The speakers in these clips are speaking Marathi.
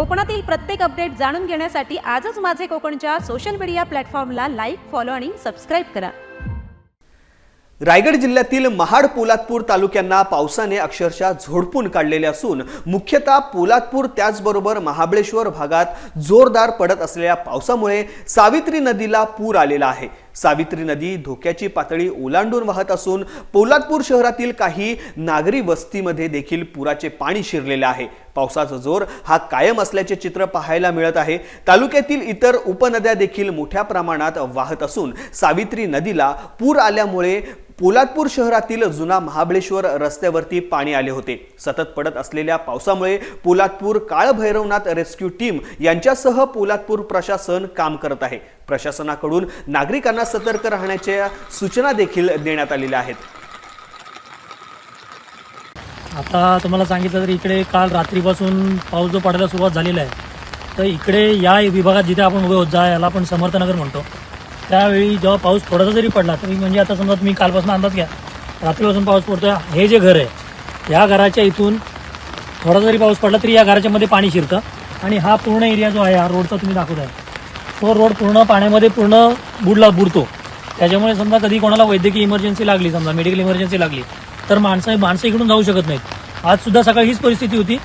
कोकणातील प्रत्येक अपडेट जाणून घेण्यासाठी आजच माझे कोकणच्या सोशल मीडिया प्लॅटफॉर्मला लाईक फॉलो आणि सबस्क्राईब करा. रायगड जिल्ह्यातील महाड पोलादपूर तालुक्यांना पावसाने अक्षरशः झोडपून काढलेले असून मुख्यतः पोलादपूर त्याचबरोबर महाबळेश्वर भागात जोरदार पडत असलेल्या पावसामुळे सावित्री नदीला पूर आलेला आहे. सावित्री नदी धोक्याची पातळी ओलांडून वाहत असून पोलादपूर शहरातील काही नागरी वस्तीमध्ये देखील पुराचे पाणी शिरलेले आहे. पावसाचा जोर हा कायम असल्याचे चित्र पाहायला मिळत आहे. तालुक्यातील इतर उपनद्या देखील मोठ्या प्रमाणात वाहत असून सावित्री नदीला पूर आल्यामुळे पोलादपूर शहरातील जुना महाबळेश्वर रस्त्यावरती पाणी आले होते. सतत पडत असलेल्या पावसामुळे पोलादपूर काळभैरवनाथ रेस्क्यू टीम यांच्यासह पोलादपूर प्रशासन काम करत आहे. प्रशासनाकडून नागरिकांना सतर्क राहण्याच्या सूचना देखील देण्यात आलेल्या आहेत. आता तुम्हाला सांगितलं तर इकडे काल रात्रीपासून पाऊस जो पडायला सुरुवात झालेला आहे तर इकडे या विभागात जिथे आपण उभे होत जा याला आपण समर्थनगर म्हणतो त्यावेळी जेव्हा पाऊस थोडासा जरी पडला तरी म्हणजे आता समजा तुम्ही कालपासून अंदाज घ्या रात्रीपासून पाऊस पडतोय हे जे घर आहे या घराच्या इथून थोडा जरी पाऊस पडला तरी या घराच्या मध्ये पाणी शिरतं. आणि हा पूर्ण एरिया जो आहे हा रोडचा तुम्ही दाखवत आहे. तो रोड पूर्ण पाण्यामध्ये पूर्ण बुडला बुडतो. त्याच्यामुळे समजा कधी कोणाला वैद्यकीय इमर्जन्सी लागली समजा मेडिकल इमर्जन्सी लागली तर माणसं माणसं इकडून जाऊ शकत नाहीत. आज सुद्धा सकाळी हीच परिस्थिती होती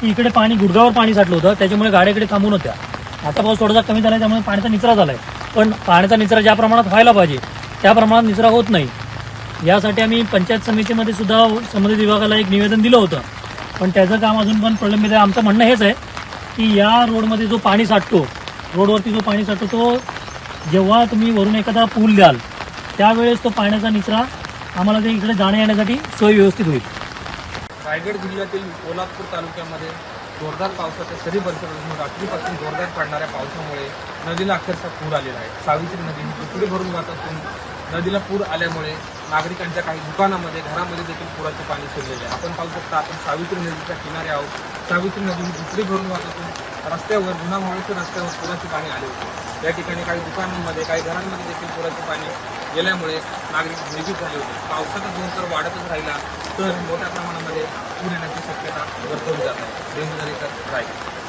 की इकडे पाणी गुडगावर पाणी साठलं होतं त्याच्यामुळे गाड्याकडे थांबून होत्या. आता पाऊस थोडासा कमी झाला त्यामुळे पाण्याचा निचरा झाला आहे पण पाण्याचा निचरा ज्या प्रमाणात व्हायला पाहिजे त्या प्रमाणात निचरा होत नाही. यासाठी आम्ही पंचायत समितीमध्ये सुद्धा संबंधित विभागाला एक निवेदन दिलं होतं. पण त्याचं काम अजून पण प्रलंबित आहे. आमचं म्हणणं हेच आहे की या रोडमध्ये जो पाणी साठतो रोडवरती जो पाणी साठतो तो जेव्हा तुम्ही वरून एखादा पूल द्याल त्यावेळेस तो पाण्याचा निचरा आम्हाला ते इकडे जाण्या येण्यासाठी सोय व्यवस्थित होईल. रायगड जिल्ह्यातील कोल्हापूर तालुक्यामध्ये जोरदार पावसाच्या सरी परिसरातून रात्रीपासून जोरदार पडणाऱ्या पावसामुळे नदीला अक्षरशः पूर आलेला आहे. सावित्री नदी ही भरून जात असून नदीला पूर आल्यामुळे नागरिकांच्या काही दुकानामध्ये घरामध्ये देखील पुराचे पाणी शिरलेले आहे. आपण पाहू शकता आपण सावित्री नदीच्या किनारे आहोत. सावित्री नदी ही दुसरी भरून वाहत असून रस्त्यावर जुना महाबळेश्वर रस्त्यावर पुराचे पाणी आले होते या ठिकाणी काही दुकानांमध्ये काही घरांमध्ये देखील पुराचे पाणी गेल्यामुळे नागरिक भयभीत झाले होते. पावसाचा जोर जर वाढतच राहिला तर मोठ्या प्रमाणामध्ये पूर येण्याची शक्यता वर्तवली जात आहे. डेंग्यू झाली तर राहील